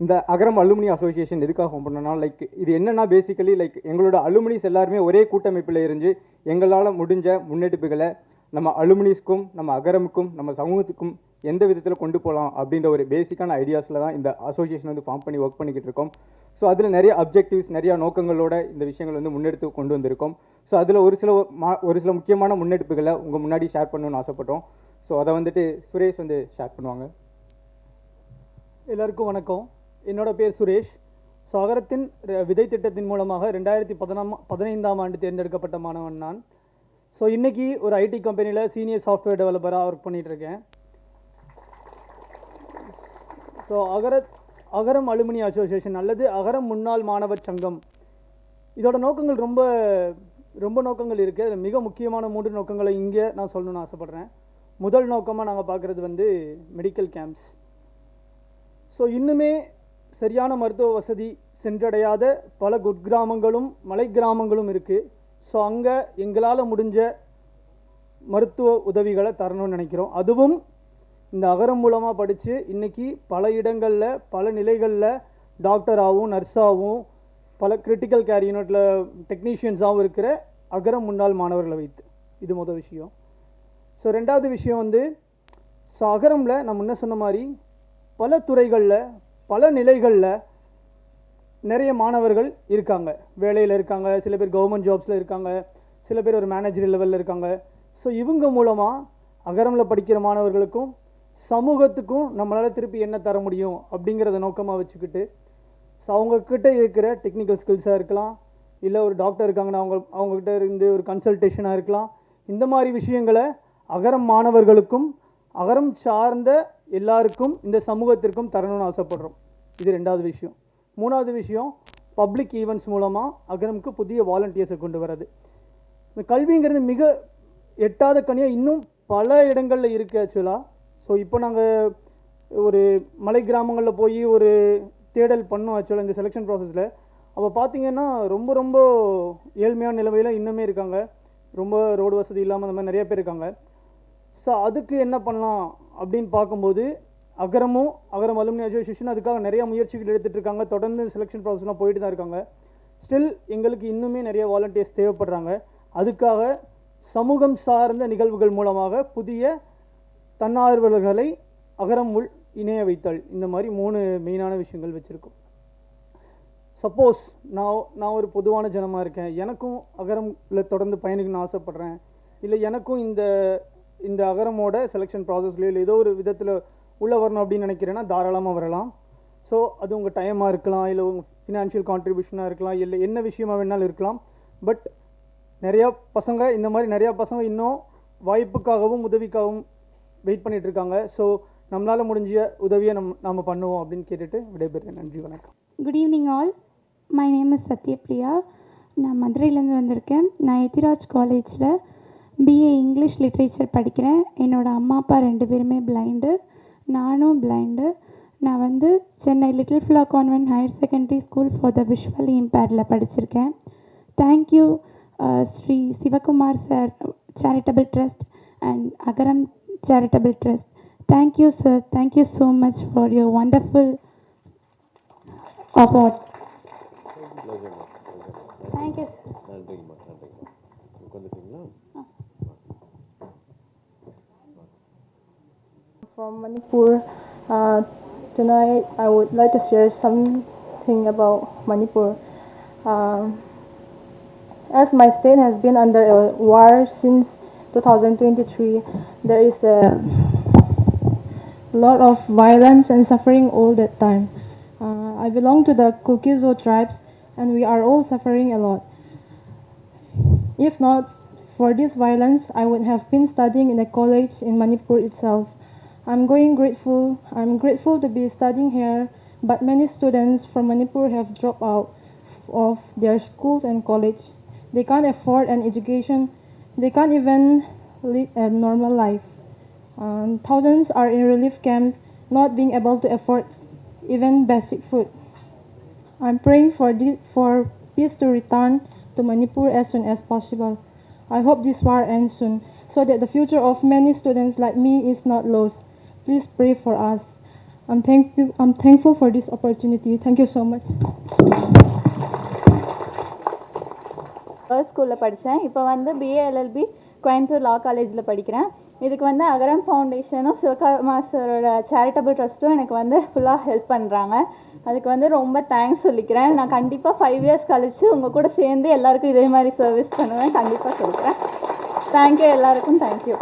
இந்த Agaram alumni association எதுக்காக ஹோம் பண்ணனா லைக் இது என்னென்னா பேசிக்கலி லைக் எங்களோட அலுமினிஸ் எல்லாருமே ஒரே கூட்டமைப்பில் இருந்து எங்களால் முடிஞ்ச முன்னெடுப்புகளை நம்ம அலுமினிஸ்க்கும் நம்ம அகரமுக்கும் நம்ம சமூகத்துக்கும் எந்த விதத்தில் கொண்டு போகலாம் அப்படின்ற ஒரு பேசிக்கான ஐடியாஸில் தான் இந்த அசோசியேஷன் வந்து ஃபார்ம் பண்ணி ஒர்க் பண்ணிக்கிட்டு இருக்கோம். ஸோ அதில் நிறைய அப்ஜெக்டிவ்ஸ் நிறைய நோக்கங்களோட இந்த விஷயங்கள் வந்து முன்னெடுத்து கொண்டு வந்திருக்கோம். ஸோ அதில் ஒரு சில மா ஒரு சில முக்கியமான முன்னெடுப்புகளை உங்கள் முன்னாடி ஷேர் பண்ணணும்னு ஆசைப்பட்டோம். ஸோ அதை வந்துட்டு சுரேஷ் வந்து ஷேர் பண்ணுவாங்க. எல்லாருக்கும் வணக்கம். என்னோட பேர் சுரேஷ். ஸோ அகரத்தின் விதை திட்டத்தின் மூலமாக ரெண்டாயிரத்தி பதினாம் பதினைந்தாம் ஆண்டு தேர்ந்தெடுக்கப்பட்ட மாணவன் நான். ஸோ இன்றைக்கி ஒரு ஐடி கம்பெனியில் சீனியர் சாஃப்ட்வேர் டெவலப்பராக ஒர்க் பண்ணிகிட்ருக்கேன் இருக்கேன் ஸோ அகர அகரம் அலுமினி அசோசியேஷன் அல்லது அகரம் முன்னாள் மாணவர் சங்கம். இதோட நோக்கங்கள் ரொம்ப ரொம்ப நோக்கங்கள் இருக்குது அதில் மிக முக்கியமான மூன்று நோக்கங்களை இங்கே நான் சொல்லணும்னு ஆசைப்பட்றேன். முதல் நோக்கமாக நாங்கள் பார்க்குறது வந்து மெடிக்கல் கேம்ப்ஸ் ஸோ இன்னுமே சரியான மருத்துவ வசதி சென்றடையாத பல குட்கிராமங்களும் மலை கிராமங்களும் இருக்குது ஸோ அங்கே எங்களால் முடிஞ்ச மருத்துவ உதவிகளை தரணும்னு நினைக்கிறோம். அதுவும் இந்த அகரம் மூலமாக படித்து இன்னைக்கு பல இடங்களில் பல நிலைகளில் டாக்டராகவும் நர்ஸாகவும் பல கிரிட்டிக்கல் கேர் யூனிட்டில் டெக்னீஷியன்ஸாகவும் இருக்கிற அகரம் முன்னாள் மாணவர்களை வைத்து. இது முதல் விஷயம். ஸோ ரெண்டாவது விஷயம் வந்து ஸோ அகரமில் நான் முன்ன சொன்ன மாதிரி பல துறைகளில் பல நிலைகளில் நிறைய மாணவர்கள் இருக்காங்க. வேலையில் இருக்காங்க சில பேர் கவர்மெண்ட் ஜாப்ஸில் இருக்காங்க சில பேர் ஒரு மேனேஜர் லெவலில் இருக்காங்க. ஸோ இவங்க மூலமாக அகரமில் படிக்கிற மாணவர்களுக்கும் சமூகத்துக்கும் நம்மளால் திருப்பி என்ன தர முடியும் அப்படிங்கிறத நோக்கமாக வச்சுக்கிட்டு ஸோ அவங்கக்கிட்ட இருக்கிற டெக்னிக்கல் ஸ்கில்ஸாக இருக்கலாம் இல்லை ஒரு டாக்டர் இருக்காங்கன்னா அவங்க அவங்கக்கிட்ட இருந்து ஒரு கன்சல்டேஷனாக இருக்கலாம். இந்த மாதிரி விஷயங்களை அகரம் மாணவர்களுக்கும் அகரம் சார்ந்த எல்லாருக்கும் இந்த சமூகத்திற்கும் தரணும்னு ஆசைப்படுறோம். இது ரெண்டாவது விஷயம். மூணாவது விஷயம் பப்ளிக் ஈவெண்ட்ஸ் மூலமாக அகரமுக்கு புதிய வாலண்டியர்ஸை கொண்டு வர்றது. இந்த கல்விங்கிறது மிக எட்டாத கனியாக இன்னும் பல இடங்களில் இருக்குது ஆக்சுவலாக ஸோ இப்போ நாங்கள் ஒரு மலை கிராமங்களில் போய் ஒரு தேடல் பண்ணோம் ஆக்சுவலாக இந்த செலெக்ஷன் ப்ராசஸில் அப்போ பார்த்தீங்கன்னா ரொம்ப ரொம்ப ஏழ்மையான நிலைமையில் இன்னுமே இருக்காங்க. ரொம்ப ரோடு வசதி இல்லாமல் அந்த மாதிரி நிறைய பேர் இருக்காங்க. ஸோ அதுக்கு என்ன பண்ணலாம் அப்படின்னு பார்க்கும்போது அகரமும் அகரம் அலுமினி அசோசியேஷன் அதுக்காக நிறைய முயற்சிகள் எடுத்துட்டு இருக்காங்க தொடர்ந்து செலெக்ஷன் ப்ராசஸ்லாம் போயிட்டு தான் இருக்காங்க. ஸ்டில் எங்களுக்கு இன்னுமே நிறைய வாலண்டியர்ஸ் தேவைப்படுறாங்க. அதுக்காக சமூகம் சார்ந்த நிகழ்வுகள் மூலமாக புதிய தன்னார்வலர்களை அகரம் உள் இணைய வைத்தல். இந்த மாதிரி மூணு மெயினான விஷயங்கள் வச்சுருக்கோம். சப்போஸ் நான் நான் ஒரு பொதுவான ஜனமாக இருக்கேன். எனக்கும் அகரம்ல தொடர்ந்து பயணிக்கணும்னு ஆசைப்பட்றேன். இல்லை எனக்கும் இந்த இந்த அகரமோட செலெக்ஷன் ப்ராசஸ்லையோ இல்லை ஏதோ ஒரு விதத்தில் உள்ளே வரணும் அப்படின்னு நினைக்கிறேன்னா தாராளமாக வரலாம். ஸோ அது உங்கள் டைமாக இருக்கலாம் இல்லை உங்கள் ஃபினான்ஷியல் கான்ட்ரிபியூஷனாக இருக்கலாம் இல்லை என்ன விஷயமா வேணாலும் இருக்கலாம். பட் நிறையா பசங்க இந்த மாதிரி நிறையா பசங்க இன்னும் வாய்ப்புக்காகவும் உதவிக்காகவும் வெயிட் பண்ணிகிட்டு இருக்காங்க. ஸோ நம்மளால் முடிஞ்ச உதவியை நம் நாம் பண்ணுவோம் அப்படின்னு கேட்டுட்டு விடைபெறுறேன் நன்றி வணக்கம். Good evening all my name is Sathyapriya நான் மதுரையிலேருந்து வந்திருக்கேன். நான் எத்திராஜ் காலேஜில் பிஏ இங்கிலீஷ் லிட்ரேச்சர் படிக்கிறேன். என்னோடய அம்மா அப்பா ரெண்டு பேருமே பிளைண்டு நானும் பிளைண்டு நான் வந்து Chennai little flower convent higher secondary school for the visually இம்பேர்டில் படிச்சிருக்கேன். Thank you Shri Sivakumar sir charitable trust and Agaram charitable trust thank you sir thank you so much for your wonderful award thank you sir நன்றிங்கம்மா நன்றிங்கம்மா. உட்காந்துட்டீங்களா from Manipur. Uh, tonight, I would like to share something about Manipur. Um, as my state has been under a war since 2023, there is a lot of violence and suffering all that time. Uh, I belong to the Kukizo tribes, and we are all suffering a lot. If not for this violence, I would have been studying in a college in Manipur itself. I'm going grateful. I'm grateful to be studying here, but many students from Manipur have dropped out of their schools and college. They can't afford an education. They can't even lead a normal life. Um, thousands are in relief camps, not being able to afford even basic food. I'm praying for, the, for peace to return to Manipur as soon as possible. I hope this war ends soon so that the future of many students like me is not lost. Please pray for us. I'm thank you. I'm thankful for this opportunity. Thank you so much. First ஸ்கூலில் படித்தேன் இப்போ வந்து BA LLB Coimbatore லா காலேஜில் படிக்கிறேன் இதுக்கு வந்து அகரம் ஃபவுண்டேஷனும் சிவகா சாரோட charitable ட்ரஸ்ட்டும் எனக்கு வந்து ஃபுல்லாக ஹெல்ப் பண்ணுறாங்க அதுக்கு வந்து ரொம்ப தேங்க்ஸ் சொல்லிக்கிறேன் நான் கண்டிப்பாக ஃபைவ் இயர்ஸ் கழித்து உங்கள் கூட சேர்ந்து எல்லாருக்கும் இதே மாதிரி சர்வீஸ் பண்ணுவேன் கண்டிப்பாக சொல்கிறேன் தேங்க்யூ எல்லாருக்கும் தேங்க்யூ